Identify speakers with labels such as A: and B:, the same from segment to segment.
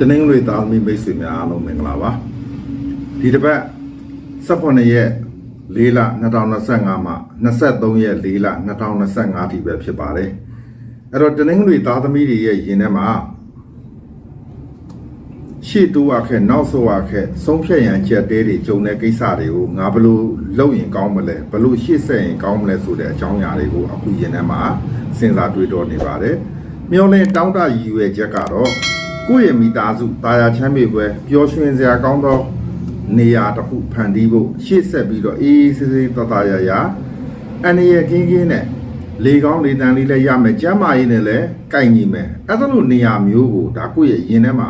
A: တနင်္ဂနွေသားသမီးမိတ်ဆွေများအားလုံးမင်္ဂလာပါဒီတစ်ပတ်18ရက်4လ2025မှ23ရက်4လ2025ထိပဲဖြစ်ပါတယ်အဲ့တော့တနင်္ဂနွေသားသမီးတွေရဲ့ယင်ထဲမှာရှေ့တိုးရခဲ့နောက်ဆုတ်ရခဲ့ဆုံးဖြတ်ရန်ချက်တဲတွေဂျုံတဲ့ကိစ္စတွေကိုငါဘလို့လုပ်ရင်ကောင်းမလဲဘလို့ရှေ့ဆက်ရင်ကောင်းမလဲဆိုတဲ့အကြောင်းအရာတွေကိုအခုယင်ထဲမှာစဉ်းစားတွေးတောနေပါတယ်မျောလင်းတောင်းတရည်ရွယ်ချက်ကတော့ ကိုယ့်ရဲ့မိသားစုတာယာချမ်းမြေပွဲပျော်ရွှင်စရာကောင်းသောနေရာတစ်ခုဖန်တီးဖို့ရှေ့ဆက်ပြီးတော့အေးအေးဆေးဆေးတတရာရာအနေရကင်းကင်းနဲ့လေကောင်းလေတန်လေးလည်းရမယ်ကျမ်းမာရေးနဲ့လည်းကိုက်ညီမယ်အဲ့ဒါလိုနေရာမျိုးကိုဒါကိုယ့်ရဲ့ရင်ထဲမှာ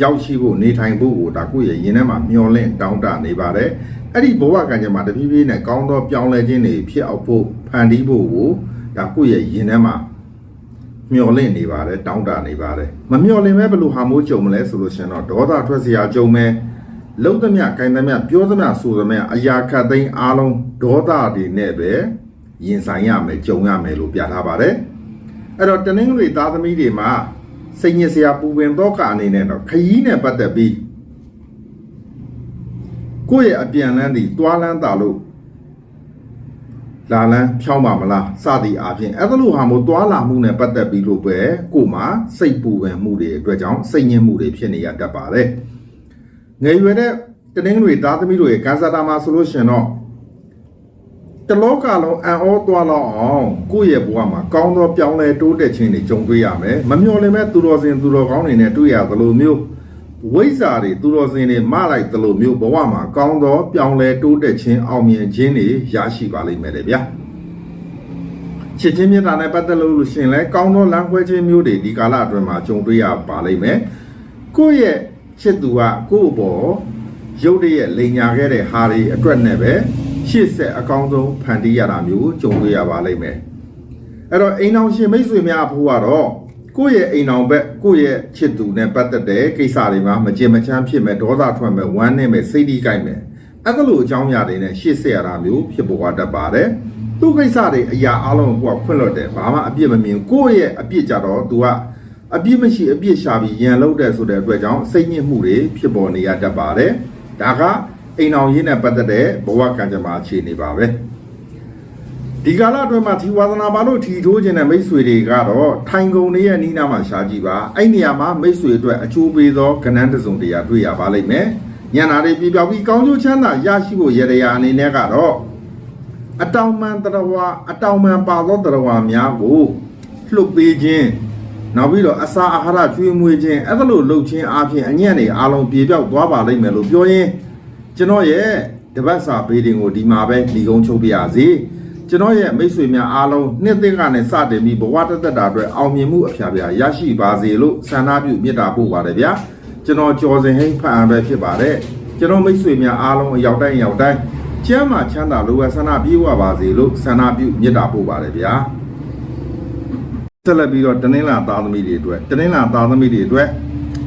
A: ရောက်ရှိဖို့နေထိုင်ဖို့ကိုဒါကိုယ့်ရဲ့ရင်ထဲမှာမျောလင့်တောင်းတနေပါတယ်အဲ့ဒီဘဝကံကြမ္မာတဖြည်းဖြည်းနဲ့ကောင်းသောပြောင်းလဲခြင်းတွေဖြစ်အောင်ဖို့ဖန်တီးဖို့ကိုဒါကိုယ့်ရဲ့ရင်ထဲမှာ မျော်လင့်နေပါတယ်တောင်းတနေပါတယ်မမျော်လင့်မဲဘယ်လိုဟာမိုးကြုံမလဲဆိုလို့ရှင်တော့ဒေါသထွက်စရာကြုံမဲလုံးသမျှဂိုင်းသမျှပြောသမျှဆိုသမျှအရာခတ်သိမ်းအားလုံးဒေါသတွေနဲ့ပဲရင်ဆိုင်ရမယ်ကြုံရမယ်လို့ပြထားပါတယ်အဲ့တော့တနင်္ဂနွေသားသမီးတွေမှာစိတ်ညစ်စရာပူပင်တော့ကအနေနဲ့တော့ခရီးနဲ့ပတ်သက်ပြီးကိုယ့်ရဲ့အပြန်လန်းတွေတွားလန်းတာလို့ လာလန်းဖြောင်းပါမလားစသည်အားဖြင့်အဲ့ဒါလိုဟာမို့တွာလာမှုနဲ့ပတ်သက်ပြီးလို့ပဲကို့မှာစိတ်ပူပန်မှုတွေအတွက်ကြောင့်စိတ်ညစ်မှုတွေဖြစ်နေရတတ်ပါတယ်ငယ်ရွယ်တဲ့တနင်္ဂနွေသားသမီးတို့ရဲ့ကန်ဆာတာမှာဆိုလို့ရှင်တော့တလောကလုံးအံ့ဩသွားလောက်အောင်ကိုယ့်ရဲ့ဘဝမှာကောင်းသောပြောင်းလဲတိုးတက်ခြင်းတွေကြုံတွေ့ရမယ်မမျှော်လင့်မဲ့သူတော်စင်သူတော်ကောင်းတွေနဲ့တွေ့ရသလိုမျိုး ဝိဇ္ဇာတွေသူတော်စင်တွေမလိုက်သလိုမျိုးဘဝမှာကောင်းသောပြောင်းလဲတိုးတက်ခြင်းအောင်မြင်ခြင်းတွေရရှိပါလိမ့်မယ်လေဗျာချစ်ချင်းမြတ်တာနဲ့ပတ်သက်လို့လို့ရှရင်လဲကောင်းသောလမ်းခွဲခြင်းမျိုးတွေဒီကာလအတွင်းမှာကြုံတွေ့ရပါလိမ့်မယ်ကိုယ့်ရဲ့ချစ်သူကကိုယ့်အပေါ်ရုပ်တရက်လိန်ညာခဲ့တဲ့ဟာတွေအတွက်နဲ့ပဲရှေ့ဆက်အကောင်းဆုံးဖန်တီးရတာမျိုးကြုံတွေ့ရပါလိမ့်မယ်အဲ့တော့အိမ်အောင်ရှင်မိတ်ဆွေများအဖို့ကတော့ ကိုယ့်ရဲ့အိမ်အောင်ဘက်ကိုယ့်ရဲ့ချစ်သူနဲ့ပတ်သက်တဲ့ကိစ္စတွေမှာမကြင်မချမ်းဖြစ်မဲ့ဒေါသထွက်မဲ့ဝမ်းနည်းမဲ့စိတ်တီးကိုက်မဲ့အဲ့ဒါလိုအကြောင်းအရာတွေနဲ့ရှေ့ဆက်ရတာမျိုးဖြစ်ပေါ်တတ်ပါတယ်သူ့ကိစ္စတွေအရာအလုံးကိုကခွင့်လွတ်တယ်ဘာမှအပြစ်မမြင်ကိုယ့်ရဲ့အပြစ်ကြတော့ तू ကအပြစ်မရှိအပြစ်ရှာပြီးရန်လုပ်တဲ့ဆိုတဲ့အတွက်ကြောင့်စိတ်ညစ်မှုတွေဖြစ်ပေါ်နေရတတ်ပါတယ်ဒါကအိမ်အောင်ရေးနဲ့ပတ်သက်တဲ့ဘဝကံကြမ္မာအခြေအနေပါပဲ ဒီကာလအတွင်းမှာသီဝါသနာပါလို့ထီထိုးခြင်းတဲ့မိတ်ဆွေတွေကတော့ထိုင်ကုန်တွေရဲ့နီးနားမှာရှားကြည့်ပါအဲ့နေရာမှာမိတ်ဆွေအတွက်အချိုးပေးသောကဏ္ဍတစ်စုံတရာတွေ့ရပါလိမ့်မယ်ညနာတွေပြပြောက်ပြီးကောင်းကျိုးချမ်းသာရရှိဖို့ရရရာအနေနဲ့ကတော့အတောင်မှန်တရဝအတောင်မှန်ပါသောတရဝများကိုလှုပ်ပေးခြင်းနောက်ပြီးတော့အစာအာဟာရကျွေးမွေးခြင်းအဲ့ဒါလိုလှုပ်ခြင်းအပြင်အညံ့တွေအားလုံးပြေပြောက်သွားပါလိမ့်မယ်လို့ပြောရင်းကျွန်တော်ရဲ့တပတ်စာဘေးတင်ကိုဒီမှာပဲညီကုန်းချုပ်ပြရစီ ကျွန်တော်ရဲ့မိတ်ဆွေများအားလုံးနှစ်သိက္ခာနဲ့စတင်ပြီးဘဝတသက်တာအတွက်အောင်မြင်မှုအဖျားဖျားရရှိပါစေလို့ဆန္ဒပြုမေတ္တာပို့ပါတယ်ဗျာကျွန်တော်ကျော်စင်ဟိန်းဖတ်အံပဲဖြစ်ပါတယ်ကျွန်တော်မိတ်ဆွေများအားလုံးအရောက်တိုင်းအရောက်တိုင်းကျမ်းမှာချမ်းသာလိုဝဆန္ဒပြေဝပါစေလို့ဆန္ဒပြုမေတ္တာပို့ပါတယ်ဗျာဆက်လက်ပြီးတော့တနင်္လာသားသမီးတွေအတွက်တနင်္လာသားသမီးတွေအတွက်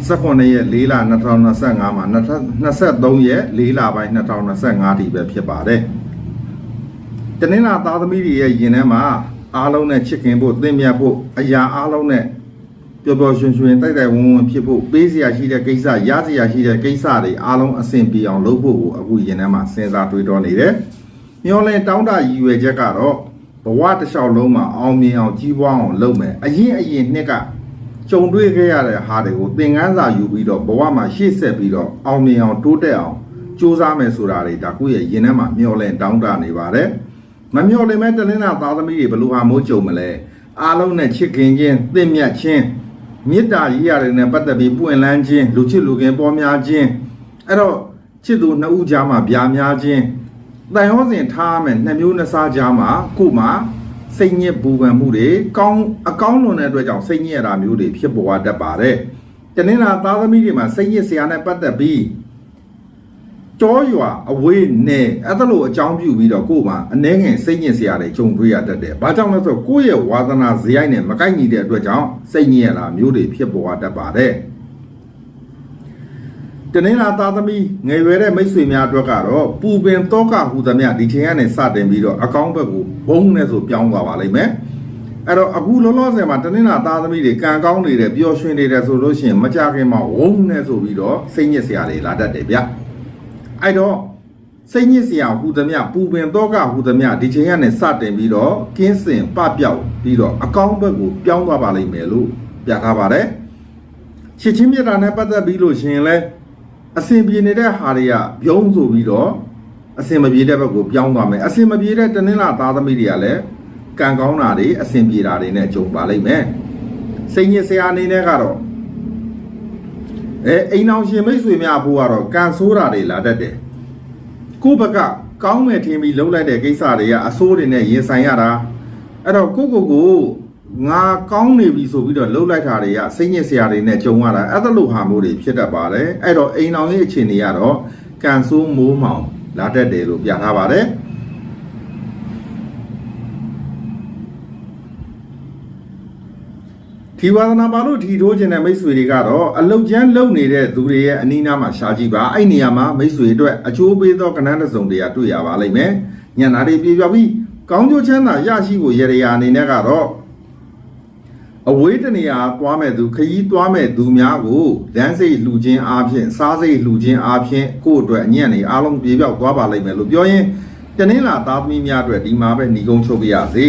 A: 18ရက်4လ2025မှာ23ရက်4လပိုင်း2025ထိပဲဖြစ်ပါတယ် တနင်္လာသားသမီးတွေရဲ့ယင်ထဲမှာအားလုံးနဲ့ချစ်ခင်ဖို့သင်မြတ်ဖို့အရာအားလုံးနဲ့ပျော်ပျော်ရွှင်ရွှင်တိုက်တိုက်ဝန်းဝန်းဖြစ်ဖို့ပေးစရာရှိတဲ့ကိစ္စရစရာရှိတဲ့ကိစ္စတွေအားလုံးအဆင်ပြေအောင်လုပ်ဖို့ကိုအခုယင်ထဲမှာစဉ်းစားတွေးတောနေတယ်။မျောလင်းတောင်းတရည်ရွယ်ချက်ကတော့ဘဝတစ်လျှောက်လုံးမှာအောင်မြင်အောင်ကြီးပွားအောင်လုပ်မယ်။အရင်အရင်နှစ်ကကြုံတွေ့ခဲ့ရတဲ့ဟာတွေကိုသင်ခန်းစာယူပြီးတော့ဘဝမှာရှေ့ဆက်ပြီးတော့အောင်မြင်အောင်တိုးတက်အောင်ကြိုးစားမယ်ဆိုတာတွေဒါကိုယ့်ရဲ့ယင်ထဲမှာမျောလင်းတောင်းတနေပါတယ်။ မမျော်လင့်မဲ့တလင်းနာသားသမီးတွေဘလို့ဟာမိုးကြုံမလဲအားလုံးနဲ့ချစ်ခင်ခြင်းသင့်မြတ်ခြင်းမေတ္တာရေးရတယ်နဲ့ပတ်သက်ပြီးပွင့်လန်းခြင်းလူချစ်လူခင်ပေါ်များခြင်းအဲ့တော့ချစ်သူနှစ်ဦးကြားမှာဗျာများခြင်းတန်ဟောစဉ်ထားရမယ်နှစ်မျိုးနှစ်စားကြားမှာကို့မှာစိတ်ညစ်ပူပန်မှုတွေကောင်းအကောင်းလွန်တဲ့အတွက်ကြောင့်စိတ်ညစ်ရတာမျိုးတွေဖြစ်ပေါ်တတ်ပါတယ်တနင်္လာသားသမီးတွေမှာစိတ်ညစ်စရာနဲ့ပတ်သက်ပြီး ကြောရွာအဝေးနဲ့အဲ့ဒါလိုအကြောင်းပြုပြီးတော့ကို့မှာအနှဲငယ်စိတ်ညစ်စရာတွေကြုံတွေ့ရတတ်တယ်။ဘာကြောင့်လဲဆိုတော့ကိုယ့်ရဲ့ဝါသနာဇယိုက်နဲ့မကိုက်ညီတဲ့အတွက်ကြောင့်စိတ်ညစ်ရတာမျိုးတွေဖြစ်ပေါ်တတ်ပါတယ်။တနင်္လာသားသမီးငယ်ရွယ်တဲ့မိတ်ဆွေများအတွက်ကတော့ပူပင်တောကဟူသမျှဒီချိန်ကနေစတင်ပြီးတော့အကောင်းဘက်ကိုဘုံနဲ့ဆိုပြောင်းသွားပါလိမ့်မယ်။အဲ့တော့အခုလောလောဆယ်မှာတနင်္လာသားသမီးတွေကံကောင်းနေတယ်ပျော်ရွှင်နေတယ်ဆိုလို့ရှိရင်မကြခင်မှာဝုန်းနဲ့ဆိုပြီးတော့စိတ်ညစ်စရာတွေလာတတ်တယ်ဗျ အဲ့တော့စိတ်ညစ်စရာဟူသမျှပူပင်တော့ကဟူသမျှဒီချိန်ကနေစတင်ပြီးတော့ကင်းစင်ပပျောက်ပြီးတော့အကောင်းဘက်ကိုပြောင်းသွားပါလိမ့်မယ်လို့ပြထားပါတယ်ချစ်ချင်းမြတ်တာနဲ့ပတ်သက်ပြီးလို့ရှိရင်လဲအစဉ်ပြေနေတဲ့ဟာတွေကပြုံးဆိုပြီးတော့အစဉ်မပြေတဲ့ဘက်ကိုပြောင်းသွားမယ်အစဉ်မပြေတဲ့တနင်္လာသားသမီးတွေကလည်းကံကောင်းတာတွေအဆင်ပြေတာတွေနဲ့ကြုံပါလိမ့်မယ်စိတ်ညစ်စရာအနေနဲ့ကတော့ အဲအိမ်အောင်ရှင်မိတ်ဆွေများအဖို့ကတော့ကံဆိုးတာတွေလာတတ်တယ်ကိုယ့်ဘက်ကကောင်းမယ်ထင်ပြီးလှုပ်လိုက်တဲ့ကိစ္စတွေကအဆိုးတွေနဲ့ရင်ဆိုင်ရတာအဲ့တော့ကိုယ့်ကိုယ်ကိုငါကောင်းနေပြီဆိုပြီးတော့လှုပ်လိုက်တာတွေကစိတ်ညစ်စရာတွေနဲ့ကြုံရတာအဲ့ဒါလိုဟာမျိုးတွေဖြစ်တတ်ပါတယ်အဲ့တော့အိမ်အောင်ရဲ့အခြေအနေကတော့ကံဆိုးမိုးမှောင်လာတတ်တယ်လို့ပြထားပါတယ် ဒီဝါသနာပါလို့ထီထိုးခြင်းတဲ့မိတ်ဆွေတွေကတော့အလုတ်ကျန်းလုံနေတဲ့သူတွေရဲ့အနီးနားမှာရှားကြည့်ပါအဲ့နေရာမှာမိတ်ဆွေအတွက်အချိုးပေးသောကဏ္ဍတစ်စုံတရာတွေ့ရပါလိမ့်မယ်ညနာတွေပြေပြောက်ပြီးကောင်းကျိုးချမ်းသာရရှိဖို့ရရအနေနဲ့ကတော့အဝေးတနေရာသွားမဲ့သူခရီးသွားမဲ့သူများကိုလမ်းစိတ်လှူခြင်းအားဖြင့်စားစိတ်လှူခြင်းအားဖြင့်ကိုယ့်အတွက်အညံ့နေအားလုံးပြေပြောက်သွားပါလိမ့်မယ်လို့ပြောရင်တနင်္လာသားသမီးများအတွက်ဒီမှာပဲညီကုန်းချုပ်ပြရစေ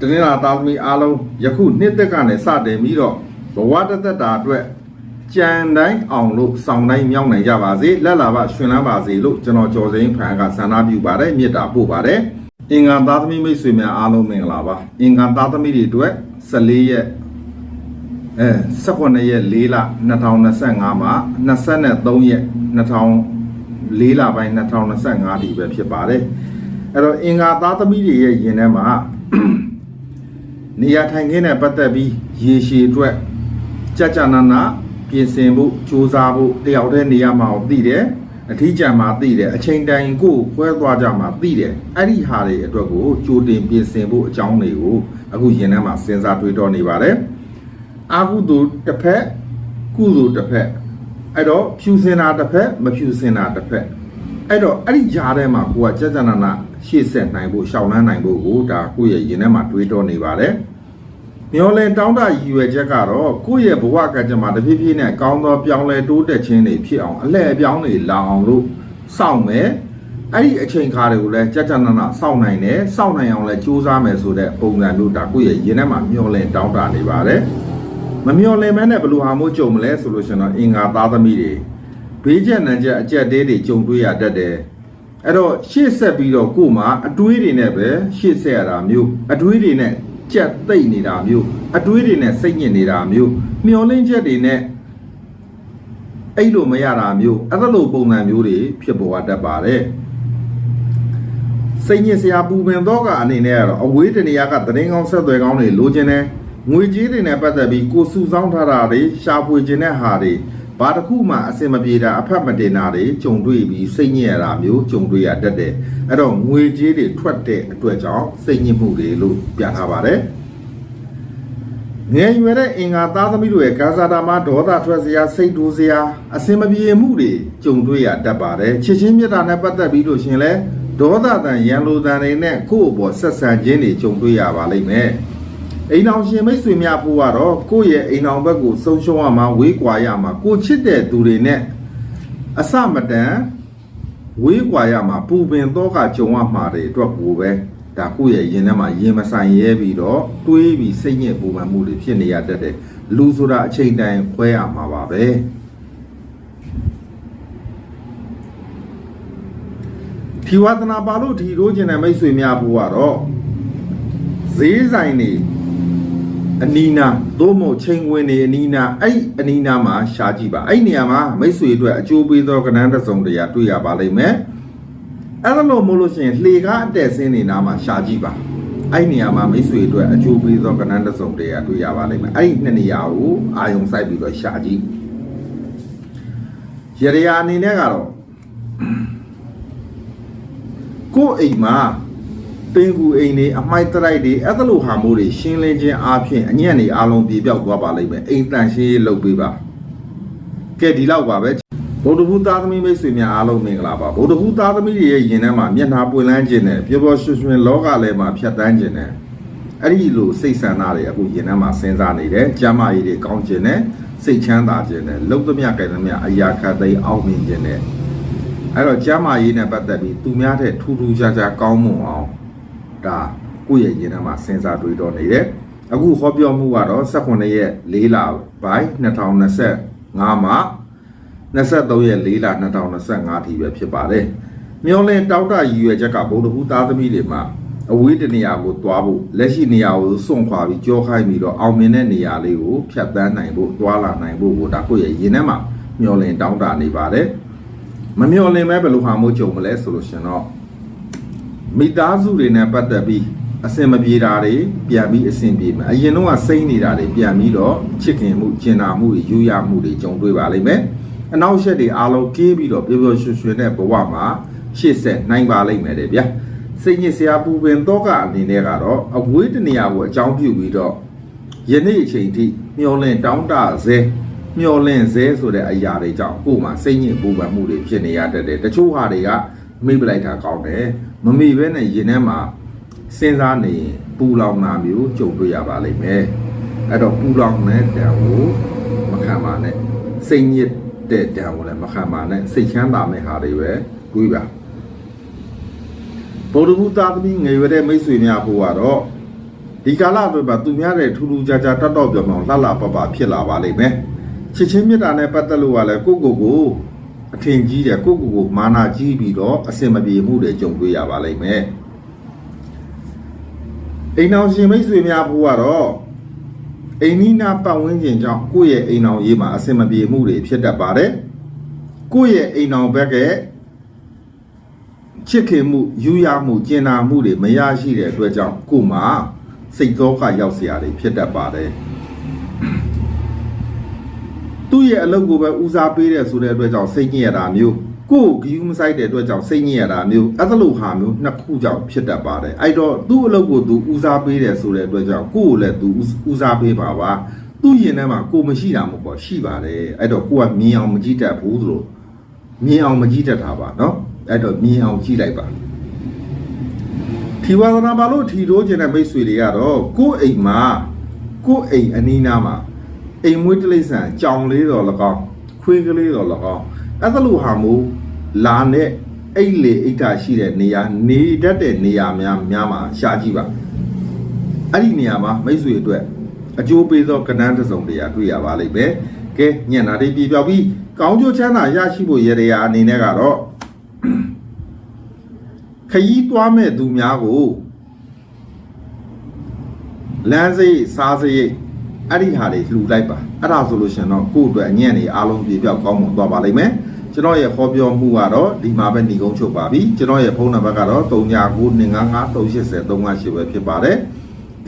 A: တနင်္လာသားသမီးအားလုံးယခုနှစ်သက်ကနေစတင်ပြီးတော့ဘဝတသက်တာအတွက်ကြံတိုင်းအောင်လို့စောင်းတိုင်းမြောက်နိုင်ကြပါစေလက်လာပါရှင်လန်းပါစေလို့ကျွန်တော်ကြော်စိမ်းဖန်ကဆန္ဒပြုပါတယ်မေတ္တာပို့ပါတယ်အင်္ဂါသားသမီးမိတ်ဆွေများအားလုံးမင်္ဂလာပါအင်္ဂါသားသမီးတွေအတွက်14ရက်အဲ18ရက်4လ2025မှာ23ရက်2004လပိုင်း2025ဒီပဲဖြစ်ပါတယ်အဲ့တော့အင်္ဂါသားသမီးတွေရဲ့ယင်ထဲမှာ နေရာထိုင်ခင်းနဲ့ပတ်သက်ပြီးရေရှည်အတွက်ကြာကြာနာနာပြင်ဆင်ဖို့စူးစမ်းဖို့တယောက်တည်းနေရာမှာသိတယ်အထီးကျန်မှာသိတယ်အချိန်တိုင်ကိုခွဲသွားကြမှာသိတယ်အဲ့ဒီဟာတွေအတွက်ကိုကြိုတင်ပြင်ဆင်ဖို့အကြောင်းတွေကိုအခုရင်ထဲမှာစဉ်းစားတွေးတောနေပါတယ်အာဟုသူတစ်ဖက်ကုသူတစ်ဖက်အဲ့တော့ဖြူစင်တာတစ်ဖက်မဖြူစင်တာတစ်ဖက်အဲ့တော့အဲ့ဒီဂျားထဲမှာကိုကကြာကြာနာနာရှေ့ဆက်နိုင်ဖို့ရှောင်လန်းနိုင်ဖို့ကိုဒါကိုယ့်ရဲ့ရင်ထဲမှာတွေးတောနေပါတယ် မျောလင်တောင်းတရည်ရွယ်ချက်ကတော့ကိုယ့်ရဲ့ဘဝကကြမှာတဖြည်းဖြည်းနဲ့ကောင်းသောပြောင်းလဲတိုးတက်ခြင်းတွေဖြစ်အောင်အလှည့်အပြောင်းတွေလာအောင်လို့စောင့်မယ်အဲ့ဒီအချိန်ခါတွေကိုလည်းကြကြနနစောင့်နိုင်တယ်စောင့်နိုင်အောင်လည်းကြိုးစားမယ်ဆိုတဲ့ပုံစံမျိုးဒါကိုယ့်ရဲ့ရင်ထဲမှာမျောလင်တောင်းတနေပါတယ်မမျောလင်မဲနဲ့ဘယ်လိုဟာမျိုးကြုံမလဲဆိုလို့ရှိရင်တော့အင်္ဂါသားသမီးတွေဘေးချက်နံချက်အကြက်သေးတွေကြုံတွေ့ရတတ်တယ်အဲ့တော့ရှေ့ဆက်ပြီးတော့ကို့မှာအတွေးတွေနဲ့ပဲရှေ့ဆက်ရတာမျိုးအတွေးတွေနဲ့ ကြက်သိမ့်နေတာမျိုးအတွေးတွေနဲ့စိတ်ညစ်နေတာမျိုးမျောလင်းချက်တွေနဲ့အဲ့လိုမရတာမျိုးအဲ့ဒါလိုပုံစံမျိုးတွေဖြစ်ပေါ်တတ်ပါတယ်စိတ်ညစ်စရာပူပင်တော့ကအနေနဲ့ကတော့အဝေးတနေရာကသတင်းကောင်းဆက်သွယ်ကောင်းတွေလိုချင်တယ်ငွေကြေးတွေနဲ့ပတ်သက်ပြီးကိုစုဆောင်းထားတာတွေရှာဖွေခြင်းတဲ့ဟာတွေ ဘာတစ်ခုမှအစင်မပြေတာအဖက်မတင်တာတွေကြုံတွေ့ပြီးစိတ်ညစ်ရတာမျိုးကြုံတွေ့ရတတ်တယ်အဲ့တော့ငွေကြေးတွေထွက်တဲ့အတွက်ကြောင့်စိတ်ညစ်မှုတွေလို့ပြထားပါတယ်ငယ်ရွယ်တဲ့အင်္ဂါသားသမီးတို့ရဲ့ကာဇာတာမှာဒေါသထွက်စရာစိတ်ဒူစရာအစင်မပြေမှုတွေကြုံတွေ့ရတတ်ပါတယ်ချစ်ချင်းမြတ်တာနဲ့ပတ်သက်ပြီးလို့ရှရင်လဲဒေါသတန်ရန်လိုတန်တွေနဲ့ကိုယ့်အပေါ်ဆက်ဆံခြင်းတွေကြုံတွေ့ရပါလိမ့်မယ် အိမ်အောင်ရှင်မိတ်ဆွေများဖို့ကတော့ကိုယ့်ရဲ့အိမ်အောင်ဘက်ကိုဆုံးရှုံးရမှာဝေးကွာရမှာကိုချစ်တဲ့သူတွေနဲ့အစမတန်ဝေးကွာရမှာပူပင်တော့ကကြုံရမှာတွေအတွက်ကိုပဲဒါကိုယ့်ရဲ့ရင်ထဲမှာရင်မဆိုင်ရဲပြီးတော့တွေးပြီးစိတ်ညစ်ပူပန်မှုတွေဖြစ်နေရတတ်တယ်လူဆိုတာအချိန်တိုင်းခွဲရမှာပါပဲထီဝသနာပါလို့ထီထိုးခြင်းတဲ့မိတ်ဆွေများဖို့ကတော့ဈေးဆိုင်နေ အနီးနာသို့မဟုတ်ချိန်ဝင်နေအနီးနာအဲ့အနီးနာမှာရှားကြည့်ပါအဲ့နေရာမှာမိတ်ဆွေအတွက်အကျိုးပေးသောကဏ္ဍတစ်စုံတရာတွေ့ရပါလိမ့်မယ်အဲ့ဒါလို့မို့လို့ရှိရင်လှေကားအတက်ဆင်းနေနာမှာရှာကြည့်ပါအဲ့နေရာမှာမိတ်ဆွေအတွက်အကျိုးပေးသောကဏ္ဍတစ်စုံတည်းတွေ့ရပါလိမ့်မယ်အဲ့ဒီနှစ်နေရာကိုအာယုံစိုက်ပြီးတော့ရှာကြည့်ရရယာအနေနဲ့ကတော့ကိုယ့်အိမ်မှာ တင်ကူအိမ်တွေအမိုက်တရိုက်တွေအဲ့ဒါလိုဟာမိုးတွေရှင်းလင်းခြင်းအပြင်အညံ့နေအလုံးပြေပြောက်သွားပါလိမ့်မယ်အိမ်တန်ရှင်းရေးလုပ်ပေးပါကဲဒီလောက်ပါပဲဗုဒ္ဓဘုသားသမီးမိတ်ဆွေများအားလုံးမင်္ဂလာပါဗုဒ္ဓဘုသားသမီးတွေရဲ့ယင်ထဲမှာမျက်နှာပွင့်လန်းခြင်းနဲ့ပျော်ပျော်ရွှင်ရွှင်လောကလည်းမှာဖြတ်တန်းခြင်းနဲ့အဲ့ဒီလိုစိတ်ဆန္ဒတွေအခုရင်ထဲမှာစဉ်းစားနေတယ်ကျမ်းမာရေးတွေကောင်းခြင်းနဲ့စိတ်ချမ်းသာခြင်းနဲ့လုံသမျှကြိုင်သမျှအရာခတ်သိမ်းအောင်မြင်ခြင်းနဲ့အဲ့တော့ကျမ်းမာရေးနဲ့ပတ်သက်ပြီးသူများတဲ့ထူးထူးခြားခြားကောင်းမွန်အောင် ဒါကိုယ့်ရဲ့ရင်ထဲမှာစဉ်းစားတွေးတော့နေတယ်အခုဟောပြောမှုကတော့18ရက်4လပိုင်း2025မှာ23ရက်4လ2025ထိပဲဖြစ်ပါတယ်မျောလင်းတောက်တရည်ရွယ်ချက်ကဗုဒ္ဓဟူးသားသမီးတွေမှာအဝေးတနေရာကိုသွားဖို့လက်ရှိနေရာကိုစွန့်ခွာပြီးကြောခိုင်းပြီးတော့အောင်မြင်တဲ့နေရာလေးကိုဖြတ်တန်းနိုင်ဖို့တွာလာနိုင်ဖို့ကိုဒါကိုယ့်ရဲ့ရင်ထဲမှာမျောလင်းတောင်းတနေပါတယ်မမျောလင်းမဲဘယ်လိုဟာမို့ကြုံမလဲဆိုလို့ရှင်တော့ မိသားစုတွေနဲ့ပတ်သက်ပြီးအစင်မပြေတာတွေပြန်ပြီးအစင်ပြေမယ်အရင်တော့ကစိမ့်နေတာတွေပြန်ပြီးတော့ချစ်ခင်မှုကျင်နာမှုတွေယူရမှုတွေကြုံတွေ့ပါလိမ့်မယ်အနောက်ရှက်တွေအားလုံးကေးပြီးတော့ပျော်ပျော်ရွှင်ရွှင်တဲ့ဘဝမှာရှေ့ဆက်နိုင်ပါလိမ့်မယ်တဲ့ဗျာစိတ်ညစ်စရာပူပင်တော့ကအနေနဲ့ကတော့အဝေးတနေရာကိုအကြောင်းပြုပြီးတော့ယနေ့အချိန်ထိမျောလင့်တောင်းတဆဲမျောလင့်ဆဲဆိုတဲ့အရာတွေကြောင့်ကိုယ်မှာစိတ်ညစ်ပူပန်မှုတွေဖြစ်နေရတတ်တယ်တချို့ဟာတွေကမေ့ပလိုက်တာကောင်းတယ် မမေ့ဘဲနဲ့ရင်ထဲမှာစဉ်းစားနေရင်ပူလောင်တာမျိုးကြုံတွေ့ရပါလိမ့်မယ်အဲ့တော့ပူလောင်တဲ့တံကိုမခံပါနဲ့စိတ်ညစ်တဲ့တံကိုလည်းမခံပါနဲ့စိတ်ချမ်းသာမဲ့ဟာတွေပဲတွေးပါဗုဒ္ဓဘုသားသမီးငယ်ရွယ်တဲ့မိတ်ဆွေများဖို့ကတော့ဒီကာလအတွင်းမှာသူများတဲ့ထူးထူးခြားခြားတတ်တော့ပြောင်ပြောင်လှလှပပဖြစ်လာပါလိမ့်မယ်ချစ်ချင်းမြတ်တာနဲ့ပတ်သက်လို့ကလည်းကိုယ့်ကိုယ်ကို အထင်ကြီးတယ်ကိုယ့်ကိုယ်ကိုမာနာကြီးပြီးတော့အစင်မပြေမှုတွေကြုံတွေ့ရပါလိမ့်မယ်အိမ်အောင်ရှင်မိတ်ဆွေများဖို့ကတော့အိမ်နီးနားပတ်ဝန်းကျင်ကြောင့်ကိုယ့်ရဲ့အိမ်အောင်ရေးမှာအစင်မပြေမှုတွေဖြစ်တတ်ပါတယ်ကိုယ့်ရဲ့အိမ်အောင်ဘက်က ချစ်ခင်မှုယူရမှုကျင်နာမှုတွေမရရှိတဲ့အတွက်ကြောင့်ကိုယ်မှာစိတ်သောကရောက်เสียတွေဖြစ်တတ်ပါတယ် သူ့ရဲ့အလုပ်ကိုပဲဦးစားပေးတဲ့ဆိုတဲ့အတွက်ကြောင့်စိတ်ညစ်ရတာမျိုးကိုယ်ဂီယူမဆိုင်တဲ့အတွက်ကြောင့်စိတ်ညစ်ရတာမျိုးအဲ့ဒါလိုဟာမျိုးနှစ်ခုကြောင့်ဖြစ်တတ်ပါတယ်အဲ့တော့သူ့အလုပ်ကိုသူဦးစားပေးတယ်ဆိုတဲ့အတွက်ကြောင့်ကိုယ်ကိုလည်းသူဦးစားပေးပါပါသူ့ရင်ထဲမှာကိုယ်မရှိတာမဟုတ်ပါရှိပါတယ်အဲ့တော့ကိုကမြင်အောင်မကြည့်တတ်ဘူးဆိုလို့ မြင်အောင်မကြည့်တတ်တာပါเนาะအဲ့တော့မြင်အောင်ကြည့်လိုက်ပါထီဝါသနာပါလို့ထီတိုးခြင်းတဲ့မိတ်ဆွေတွေကတော့ကိုယ့်အိမ်မှာကိုယ့်အိမ်အနီးနားမှာ အိမ်မွေးတိလိษံကြောင်လေးတော်၎င်းခွေးကလေးတော်၎င်းအဲ့ဒါလိုဟာမို့လာနဲ့အိတ်လေအိတ်တာရှိတဲ့နေရာနေတတ်တဲ့နေရာများများမှာရှာကြည့်ပါအဲ့ဒီနေရာမှာမိတ်ဆွေအတွက်အကျိုးပေးသောကဏ္ဍတစ်စုံတရာတွေ့ရပါလိမ့်မယ်ကဲညံ့တာတွေပြပြောက်ပြီးကောင်းကျိုးချမ်းသာရရှိဖို့ရရရာအနေနဲ့ကတော့ခยีသွားမဲ့သူများကိုလမ်းစိတ်စားစိတ် အဲ့ဒီဟာတွေလှူလိုက်ပါအဲ့ဒါဆိုလို့ရှင်တော့ကိုယ့်အတွက်အညံ့နေအားလုံးပြေပြောက်ကောင်းမွန်သွားပါလိမ့်မယ်ကျွန်တော်ရဲ့ဟောပြောမှုကတော့ဒီမှာပဲညီကုန်းချုပ်ပါပြီကျွန်တော်ရဲ့ဖုန်းနံပါတ်ကတော့39925538ပဲဖြစ်ပါတယ်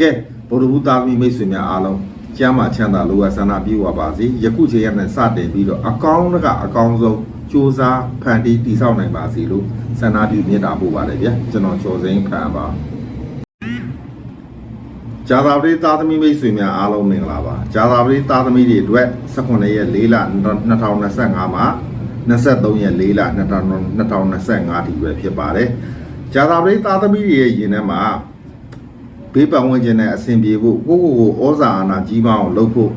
A: ကဲဗုဒ္ဓဘုသားမိမိတ်ဆွေများအားလုံးကျမ်းမာချမ်းသာလိုအပ်ဆန္ဒပြေဝပါစေယခုချိန်ရက်နဲ့စတင်ပြီးတော့အကောင်းကအကောင်းဆုံးစူးစမ်းဖန်တီးတည်ဆောက်နိုင်ပါစေလို့ဆန္ဒပြုမြတ်တာပို့ပါတယ်ဗျာကျွန်တော်ကျော်စိန်ဖန်ပါ ဂျာသာပရိသားသမီးမိတ်ဆွေများအားလုံးမင်္ဂလာပါဂျာသာပရိသားသမီးတွေအတွက်18ရက်4လ2025မှာ23ရက်4လ2025ဒီပဲဖြစ်ပါတယ်ဂျာသာပရိသားသမီးတွေရဲ့ယင်ထဲမှာဘေးပတ်ဝန်းကျင်နဲ့အဆင်ပြေဖို့ကိုကိုကိုဩဇာအာဏာကြီးမအောင်လုပ်ဖို့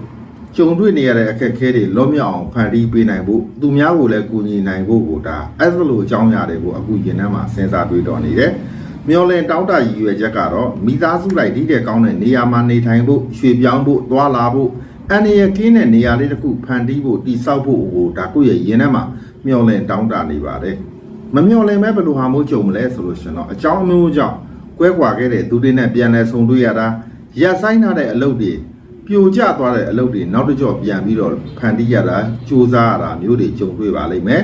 A: ကြုံတွေ့နေရတဲ့အခက်အခဲတွေလွတ်မြောက်အောင်ဖန်တီးပေးနိုင်ဖို့သူများကိုလည်းကူညီနိုင်ဖို့ကိုဒါအဲ့လိုအကြောင်းအရာတွေကိုအခုယင်ထဲမှာစဉ်းစားတွေးတော်နေတယ် မျောလင်တောင်းတရည်ရွယ်ချက်ကတော့မိသားစုလိုက်ဒီတဲ့ကောင်းတဲ့နေရာမှာနေထိုင်ဖို့ရွှေပြောင်းဖို့သွာလာဖို့အန္တရာယ်ကင်းတဲ့နေရာလေးတစ်ခုဖန်တီးဖို့တိဆောက်ဖို့ကိုဒါကိုယ့်ရဲ့ယင်ထဲမှာမျောလင်တောင်းတနေပါတယ်မမျောလင်မဲဘယ်လိုဟာမို့ကြုံမလဲဆိုလို့ရှင်တော့အကြောင်းအမျိုးကြောင့်ကွဲကွာခဲ့တဲ့သူတွေနဲ့ပြန်လဲဆုံတွေ့ရတာရက်ဆိုင်ထားတဲ့အလုပ်တွေပြိုကျသွားတဲ့အလုပ်တွေနောက်တစ်ကြော့ပြန်ပြီးတော့ဖန်တီးရတာစူးစမ်းရတာမျိုးတွေကြုံတွေ့ပါလိမ့်မယ်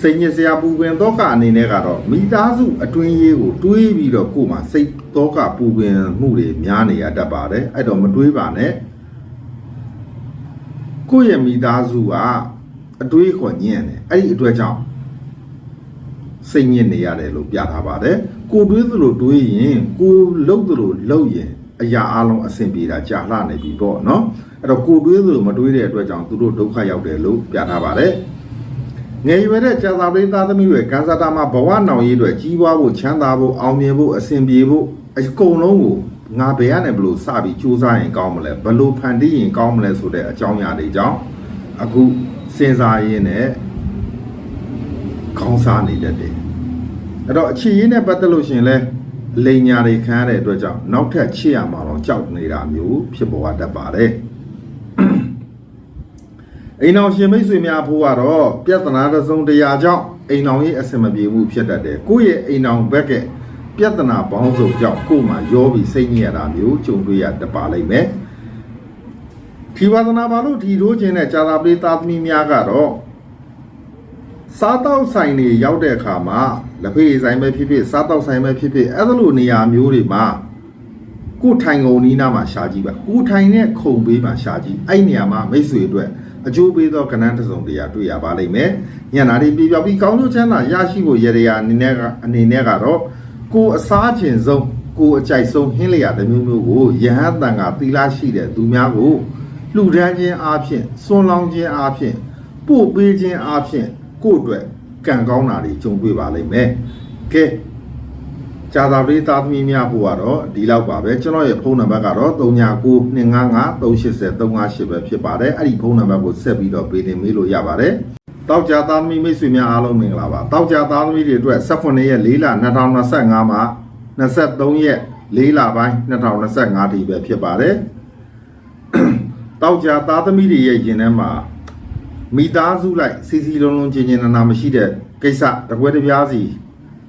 A: စိတ်ညစ်စရာပူပင်တော့ကအနေနဲ့ကတော့မိသားစုအတွင်းရေးကိုတွေးပြီးတော့ကိုယ်မှာစိတ်တော့ကပူပင်မှုတွေများနေရတတ်ပါတယ်အဲ့တော့မတွေးပါနဲ့ကိုယ့်ရဲ့မိသားစုကအတွေးခေါ်ညံ့တယ်အဲ့ဒီအတွက်ကြောင့်စိတ်ညစ်နေရတယ်လို့ပြထားပါတယ်ကိုတွေးသလိုတွေးရင်ကိုလှုပ်သလိုလှုပ်ရင်အရာအလုံးအဆင်ပြေတာကြာလှနေပြီပေါ့နော်အဲ့တော့ကိုတွေးသလိုမတွေးတဲ့အတွက်ကြောင့်သူတို့ဒုက္ခရောက်တယ်လို့ပြထားပါတယ် ငယ်ရွယ်တဲ့ကြာသာပရိသသမီးတွေကံစားတာမှာဘဝနောင်ရေးအတွက်ကြီးပွားဖို့ချမ်းသာဖို့အောင်မြင်ဖို့အဆင်ပြေဖို့အကုန်လုံးကိုငါဘယ်ကနေဘလို့စပြီးစူးစမ်းရင်ကောင်းမလဲဘလို့ဖန်တီးရင်ကောင်းမလဲဆိုတဲ့အကြောင်းအရာတွေကြောင့်အခုစဉ်းစားရင်းနဲ့ခေါင်းစားနေတတ်တယ်အဲ့တော့အခြေရင်းနဲ့ပတ်သက်လို့ရှရင်လဲလိန်ညာတွေခံရတဲ့အတွက်ကြောင့်နောက်ထပ်ချစ်ရမှာတော့ကြောက်နေတာမျိုးဖြစ်ပေါ်တတ်ပါတယ် အိမ်အောင်ရှင်မိတ်ဆွေများဖို့ကတော့ပြဿနာတစ်စုံတစ်ရာကြောင့်အိမ်အောင်ရဲ့အဆင်မပြေမှုဖြစ်တတ်တယ်ကိုယ့်ရဲ့အိမ်အောင်ဘက်ကပြဿနာပေါင်းစုံကြောင့်ကိုယ်မှာရောပြီးစိတ်ညစ်ရတာမျိုးကြုံတွေ့ရတတ်ပါလိမ့်မယ်ထီဝါသနာပါလို့ထီထိုးခြင်းနဲ့ကြာသာပလေးသားသမီးများကတော့စားတောက်ဆိုင်တွေရောက်တဲ့အခါမှာလက်ဖေးဆိုင်ပဲဖြစ်ဖြစ်စားတောက်ဆိုင်ပဲဖြစ်ဖြစ်အဲ့လိုနေရာမျိုးတွေမှာကိုယ်ထိုင်ကုန်နီးနားမှာရှာကြည့်ပါကိုယ်ထိုင်တဲ့ခုံဘေးမှာရှာကြည့်အဲ့နေရာမှာမိတ်ဆွေအတွက် အကျိုးပေးသောကဏ္ဍတစ်စုံတရာတွေ့ရပါလိမ့်မယ်ညနာတွေပြပြောက်ပြီးကောင်းကျိုးချမ်းသာရရှိဖို့ရရအနေနဲ့ကအနေနဲ့ကတော့ကိုယ်အစားခြင်းဆုံးကိုယ်အကြိုက်ဆုံးဟင်းလျာတစ်မျိုးမျိုးကိုယဟန်တန်ကသီလရှိတဲ့သူများကိုလှူဒန်းခြင်းအားဖြင့်စွန့်လောင်းခြင်းအားဖြင့်ပို့ပေးခြင်းအားဖြင့်ကိုယ့်အတွက်ကံကောင်းတာတွေကြုံတွေ့ပါလိမ့်မယ်ကဲ ကြာသာပရိသတ်သမီးများဖို့ကတော့ဒီလောက်ပါပဲကျွန်တော်ရဲ့ဖုန်းနံပါတ်ကတော့39925538ပဲဖြစ်ပါတယ်အဲ့ဒီဖုန်းနံပါတ်ကိုဆက်ပြီးတော့ပေးနေမေးလို့ရပါတယ်တောက်ကြသားသမီးမိတ်ဆွေများအားလုံးမင်္ဂလာပါတောက်ကြသားသမီးတွေအတွက်18ရက်4လ2025မှာ23ရက်4လပိုင်း2025ဒီပဲဖြစ်ပါတယ်တောက်ကြသားသမီးတွေရဲ့ယင်ထဲမှာမိသားစုလိုက်စီစီလုံးလုံးချင်းချင်းနာနာမရှိတဲ့ကိစ္စတကွဲတစ်ပြားစီ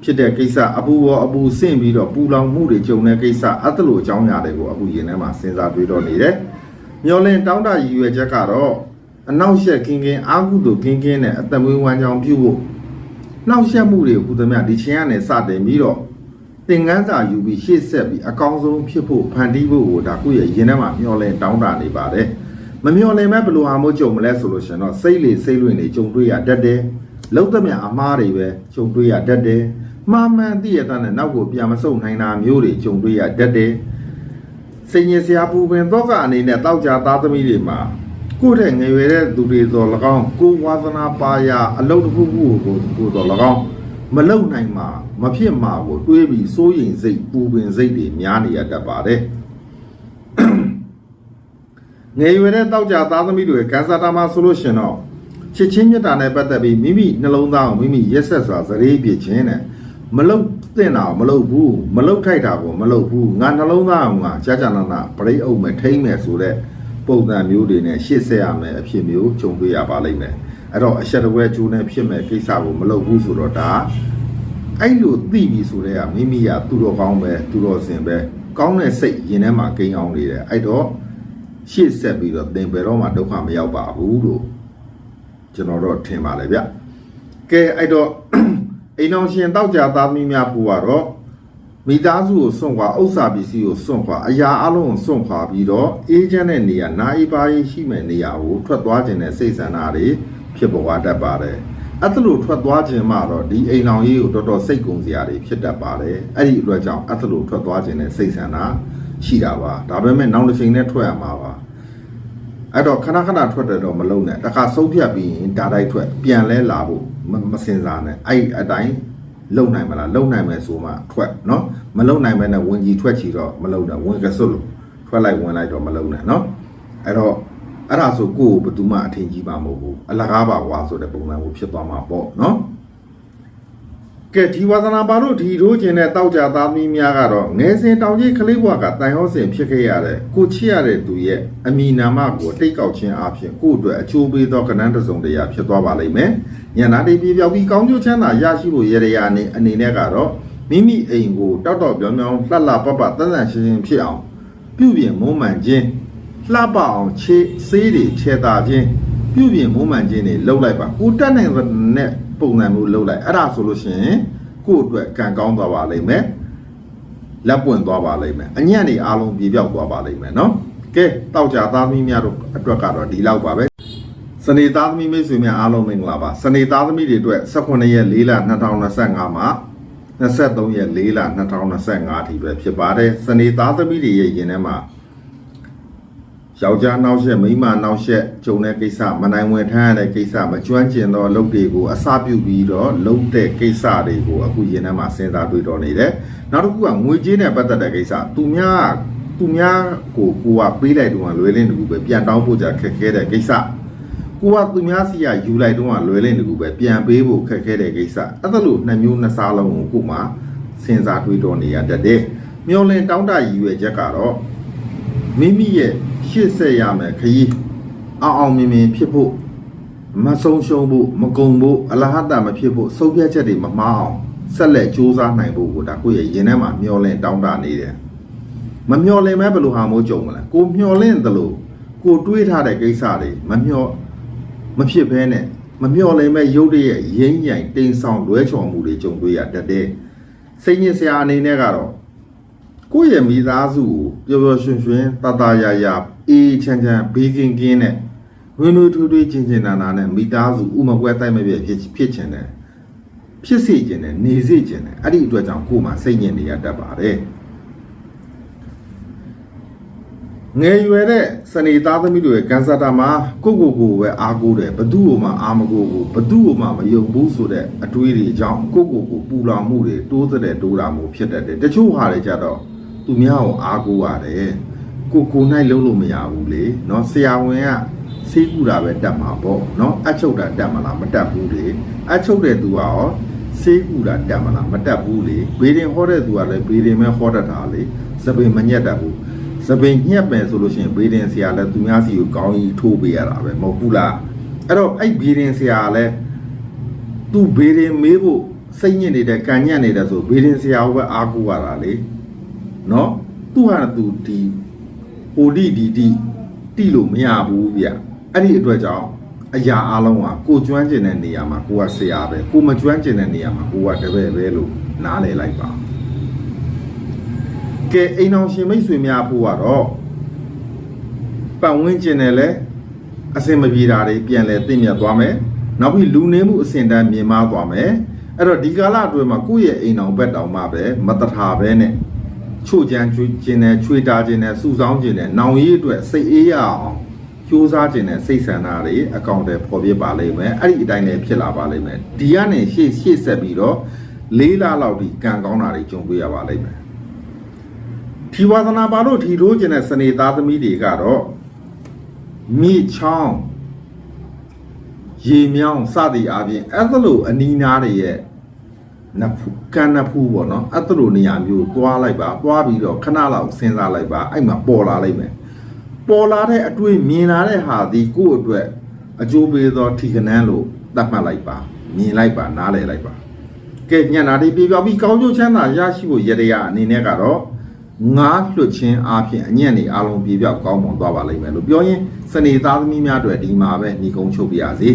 A: ဖြစ်တဲ့ကိစ္စအပူရောအပူဆင့်ပြီးတော့ပူလောင်မှုတွေကြုံတဲ့ကိစ္စအတလို့အကြောင်းအရာတွေကိုအခုရင်ထဲမှာစဉ်းစားတွေးတော့နေတယ်။မျောလင်းတောင်းတရည်ရွယ်ချက်ကတော့အနောက်ရှက်ကင်းကင်းအာဟုတို့ကင်းကင်းနဲ့အသက်မွေးဝမ်းကြောင်းပြုဖို့နှောက်ယှက်မှုတွေဟူသမျှဒီချင်းကနေစတင်ပြီးတော့သင်ငန်းစာယူပြီးရှေ့ဆက်ပြီးအကောင်းဆုံးဖြစ်ဖို့ဖန်တီးဖို့ကိုဒါခုရဲ့ရင်ထဲမှာမျောလင်းတောင်းတနေပါတယ်။မမျောလင်းမဲ့ဘယ်လိုဟာမို့ကြုံမလဲဆိုလို့ရှင်တော့စိတ်လေစိတ်လွင့်နေကြုံတွေ့ရတတ်တယ်။လုံးသမျှအမားတွေပဲကြုံတွေ့ရတတ်တယ်။ မှားမှန်သိရတဲ့နဲ့နောက်ကိုပြန်မဆုတ်နိုင်တာမျိုးတွေကြုံတွေ့ရတတ်တယ်။စိတ်ညစ်စရာပူပင်တော့ကအနေနဲ့တောက်ကြသားသမီးတွေမှာကိုယ့်တဲ့ငယ်ရွယ်တဲ့သူတွေတော်၎င်းကိုယ်ဝါသနာပါရာအလုပ်တစ်ခုခုကိုကိုယ်တော်၎င်းမလုံနိုင်မှာမဖြစ်မှာကိုတွေးပြီးစိုးရိမ်စိတ်ပူပင်စိတ်တွေများနေရတတ်ပါတယ်။ငယ်ရွယ်တဲ့တောက်ကြသားသမီးတွေကံစားတာမှာဆိုလို့ရှင်တော့ချစ်ချင်းမြတ်တာနဲ့ပတ်သက်ပြီးမိမိနှလုံးသားကိုမိမိရက်ဆက်စွာသတိပြခြင်းနဲ့ မလုတ်တင်တာကိုမလုတ်ဘူးမလုတ်ထိုက်တာကိုမလုတ်ဘူးငါနှလုံးသားအောင်ငါကြာကြာနာနာပရိအုပ်မဲ့ထိမ့်မဲ့ဆိုတဲ့ပုံစံမျိုးတွေနဲ့ရှေ့ဆက်ရမယ်အဖြစ်မျိုးကြုံတွေ့ရပါလိမ့်မယ်အဲ့တော့အဆက်တဝဲကျိုးနဲ့ဖြစ်မဲ့ကိစ္စကိုမလုတ်ဘူးဆိုတော့ဒါအဲ့လိုသိပြီဆိုတဲ့ကမိမိကသူတော်ကောင်းပဲသူတော်စင်ပဲကောင်းတဲ့စိတ်ရင်ထဲမှာကိန်းအောင်နေတယ်အဲ့တော့ရှေ့ဆက်ပြီးတော့သင်ဘယ်တော့မှဒုက္ခမရောက်ပါဘူးလို့ကျွန်တော်တော့ထင်ပါလေဗျကဲအဲ့တော့ အိမ်အောင်ရှင်တောက်ကြသားသမီးများဖို့ကတော့မိသားစုကိုစွန့်ခွာဥစ္စာပစ္စည်းကိုစွန့်ခွာအရာအလုံးကိုစွန့်ခွာပြီးတော့အေးချမ်းတဲ့နေရာနာအီပါရင်ရှိမဲ့နေရာကိုထွက်သွားခြင်းနဲ့စိတ်ဆန္ဒတွေဖြစ်ပေါ်တတ်ပါတယ်အဲ့ဒါလို့ထွက်သွားခြင်းမှတော့ဒီအိမ်အောင်ရေးကိုတော်တော်စိတ်ကုန်စရာတွေဖြစ်တတ်ပါတယ်အဲ့ဒီအတွက်ကြောင့်အဲ့ဒါလို့ထွက်သွားခြင်းနဲ့စိတ်ဆန္ဒရှိတာပါဒါပေမဲ့နောက်တစ်ချိန်နဲ့ထွက်ရမှာပါအဲ့တော့ခဏခဏထွက်တယ်တော့မလုံးနဲ့တခါဆုံးဖြတ်ပြီးရင်ဒါတိုက်ထွက်ပြန်လဲလာဖို့ မမစင်စားနဲ့အဲ့အတိုင်းလုံနိုင်မလားလုံနိုင်မယ်ဆိုမှထွက်เนาะမလုံနိုင်မဲ့နဲ့ဝင်ကြီးထွက်ချီတော့မလုံနဲ့ဝင်ကစွတ်လို့ထွက်လိုက်ဝင်လိုက်တော့မလုံနဲ့เนาะအဲ့တော့အဲ့ဒါဆိုကိုယ့်ကိုဘယ်သူမှအထင်ကြီးပါမဟုတ်ဘူးအလကားပါဝါဆိုတဲ့ပုံစံကိုဖြစ်သွားမှာပေါ့เนาะ ကဲဒီဝါသနာပါလို့ဒီထိုးခြင်းနဲ့တောက်ကြသားမီးများကတော့ငယ်စဉ်တောင်ကြီးကလေးဘွားကတိုင်ဟောစဉ်ဖြစ်ခဲ့ရတဲ့ကိုချစ်ရတဲ့သူရဲ့အမိနာမကိုတိတ်ကောက်ခြင်းအပြင်ကိုယ့်အတွက်အချိုးပေးသောကဏ္ဍတစ်စုံတရာဖြစ်သွားပါလိမ့်မယ်။ညနာတိပြေပြောက်ပြီးကောင်းကျိုးချမ်းသာရရှိဖို့ရရရအနေအနေနဲ့ကတော့မိမိအိမ်ကိုတောက်တောက်ပြောင်ပြောင်လှလှပပတန်တန်ရှင်းရှင်းဖြစ်အောင်ပြုပြင်မွမ်းမံခြင်းလှပအောင်ခြေဆေးတွေခြေတာခြင်း ပြုပြင်မွမ်းမံခြင်းတွေလုပ်လိုက်ပါကိုတက်နိုင်တဲ့ပုံစံမျိုးလုပ်လိုက်အဲ့ဒါဆိုလို့ရှိရင်ကိုယ့်အတွက်ကံကောင်းသွားပါလိမ့်မယ်လက်ပွင့်သွားပါလိမ့်မယ်အညံ့တွေအားလုံးပြေပြောက်သွားပါလိမ့်မယ်နော်ကဲတောက်ကြသားသမီးများတို့အတွက်ကတော့ဒီလောက်ပါပဲစနေသားသမီးမိတ်ဆွေများအားလုံးမင်္ဂလာပါစနေသားသမီးတွေအတွက်18ရက်4လ2025မှာ23ရက်4လ2025ထိပဲဖြစ်ပါတယ်စနေသားသမီးတွေရဲ့ရင်ထဲမှာ ယောက်ျားနောက်ဆက်မိန်းမနောက်ဆက်ဂျုံတဲ့ကိစ္စမနိုင်ဝင်ထမ်းရတဲ့ကိစ္စမကျွမ်းကျင်သောလုပ်တွေကိုအစပြုပြီးတော့လုပ်တဲ့ကိစ္စတွေကိုအခုရင်ထဲမှာစဉ်းစားတွေးတော်နေတယ်နောက်တစ်ခုကငွေကြေးနဲ့ပတ်သက်တဲ့ကိစ္စသူများသူများကိုကိုကပေးလိုက်တော့လွယ်လင်းတကူပဲပြန်တောင်းဖို့ကြခက်ခဲတဲ့ကိစ္စကိုကသူများစီကယူလိုက်တော့လွယ်လင်းတကူပဲပြန်ပေးဖို့ခက်ခဲတဲ့ကိစ္စအဲ့ဒါလို့နှစ်မျိုးနှစ်စားလုံးကိုကိုမှစဉ်းစားတွေးတော်နေရတတ်တယ်မျောလင်းတောင်းတရည်ရွယ်ချက်ကတော့ မိမိရဲ့ရှေ့ဆက်ရမယ်ခရီးအောင်အောင်မြင်မြင်ဖြစ်ဖို့မဆုံးရှုံးဖို့မကုံဖို့အလဟတမဖြစ်ဖို့ဆုံးဖြတ်ချက်တွေမမှားအောင်ဆက်လက်ကြိုးစားနိုင်ဖို့ကိုဒါကိုယ့်ရဲ့ရင်ထဲမှာမျောလင့်တောင်းတနေတယ်မမျောလင့်မဲဘယ်လိုဟာမိုးကြုံမလဲကိုမျောလင့်တယ်လို့ကိုတွေးထားတဲ့ကိစ္စတွေမမျောမဖြစ်ဘဲနဲ့မမျောလင့်မဲရုပ်တရက်ရင်းညိုင်တိမ်ဆောင်လွဲချော်မှုတွေကြုံတွေ့ရတတ်တယ်စိတ်ညစ်စရာအနေနဲ့ကတော့ ကိုယ့်ရဲ့မိသားစုကိုပျော်ပျော်ရွှင်ရွှင်တတရာရာအေးချမ်းချမ်းဘေးကင်းကင်းနဲ့ဝင်းဝင်းထွေးထွေးချင်းချင်းနာနာနဲ့မိသားစုဥမကွဲတိုက်မပြည့်ဖြစ်ဖြစ်ချင်တယ်ဖြစ်စေချင်တယ်နေစေချင်တယ်အဲ့ဒီအတွက်ကြောင့်ကိုယ်မှာစိတ်ညစ်နေရတတ်ပါတယ်ငယ်ရွယ်တဲ့စနေသားသမီးတွေရဲ့ကန်ဆာတာမှာကိုယ့်ကိုယ်ကိုယ်ပဲအားကိုးတယ်ဘသူ့ကိုမှအားမကိုးဘူးဘသူ့ကိုမှမယုံဘူးဆိုတဲ့အတွေးတွေကြောင့်ကိုယ့်ကိုယ်ကိုပူလောင်မှုတွေတိုးတဲ့တိုးတာမှုဖြစ်တတ်တယ်တချို့ဟာတွေကြတော့ သူများကိုအားကိုးရတယ်ကိုကိုယ်နိုင်လုံးလို့မရဘူးလေเนาะဆရာဝန်ကဆေးကူတာပဲတတ်မှာပေါ့เนาะအချုပ်တာတတ်မလားမတတ်ဘူးလေအချုပ်တဲ့သူကရောဆေးကူတာတတ်မလားမတတ်ဘူးလေဘေးရင်ဟောတဲ့သူကလည်းဘေးရင်ပဲဟောတတ်တာလေစပင်မညက်တတ်ဘူး စပင်ညက်ပဲဆိုလို့ရှိရင်ဘေးဒင်ဆရာလည်းသူများစီကိုကောင်းကြီးထိုးပေးရတာပဲမဟုတ်ဘူးလားအဲ့တော့အဲ့ဘေးဒင်ဆရာလည်းသူဘေးဒင်မေးဖို့စိတ်ညစ်နေတဲ့ကံညက်နေတဲ့ဆိုဘေးဒင်ဆရာကိုပဲအားကိုးရတာလေ နော်သူဟာသူဒီဟိုဒီဒီဒီတိလို့မရဘူးဗျအဲ့ဒီအတွက်ကြောင့်အရာအလုံးကကိုကျွမ်းကျင်တဲ့နေရာမှာကိုကဆရာပဲကိုမကျွမ်းကျင်တဲ့နေရာမှာကိုကတပည့်ပဲလို့နားလည်လိုက်ပါကဲအိမ်အောင်ရှင်မိတ်ဆွေများဖို့ကတော့ပတ်ဝန်းကျင်နဲ့လည်းအစင်မပြေတာတွေပြန်လဲသိမြတ်သွားမယ်နောက်ပြီးလူနေမှုအစဉ်တန်းမြင်မာသွားမယ်အဲ့တော့ဒီကာလအတွင်းမှာကိုယ့်ရဲ့အိမ်အောင်ဘက်တောင်မှပဲမတထာပဲနဲ့ ချို့ကြမ်းချွေးခြင်းနဲ့ချွေတာခြင်းနဲ့စုဆောင်းခြင်းနဲ့နောင်ရေးအတွက်စိတ်အေးရအောင်ကြိုးစားခြင်းနဲ့စိတ်ဆန္ဒတွေအကောင့်တွေပေါ်ပြပါလိမ့်မယ်အဲ့ဒီအတိုင်းလည်းဖြစ်လာပါလိမ့်မယ်ဒီကနေရှေ့ရှေ့ဆက်ပြီးတော့လေးလလောက်ဒီကံကောင်းတာတွေကြုံတွေ့ရပါလိမ့်မယ်ထီဝါသနာပါလို့ထီထိုးကျင်တဲ့စနေသားသမီးတွေကတော့မိချောင်းရေမြောင်းစသည်အပြင်အဲ့ဒါလိုအနီးနားတွေရဲ့ နဖူကန်နဖူပေါ့နော်အဲ့ဒါလိုနေရာမျိုးသွားလိုက်ပါသွားပြီးတော့ခဏလောက်စဉ်းစားလိုက်ပါအဲ့မှာပေါ်လာလိုက်မယ်ပေါ်လာတဲ့အတွေ့မြင်လာတဲ့ဟာဒီကိုယ့်အတွက်အကျိုးပေးသောထီကနန်းလို့သတ်မှတ်လိုက်ပါမြင်လိုက်ပါနားလည်လိုက်ပါကဲညနာဒီပြပြပြီးကောင်းကျိုးချမ်းသာရရှိဖို့ရရအနေနဲ့ကတော့ငါးလွတ်ချင်းအားဖြင့်အညံ့နေအားလုံးပြပြောက်ကောင်းမွန်သွားပါလိမ့်မယ်လို့ပြောရင်စနေသားသမီးများအတွက်ဒီမှာပဲညီကုန်းချုပ်ပြရစီ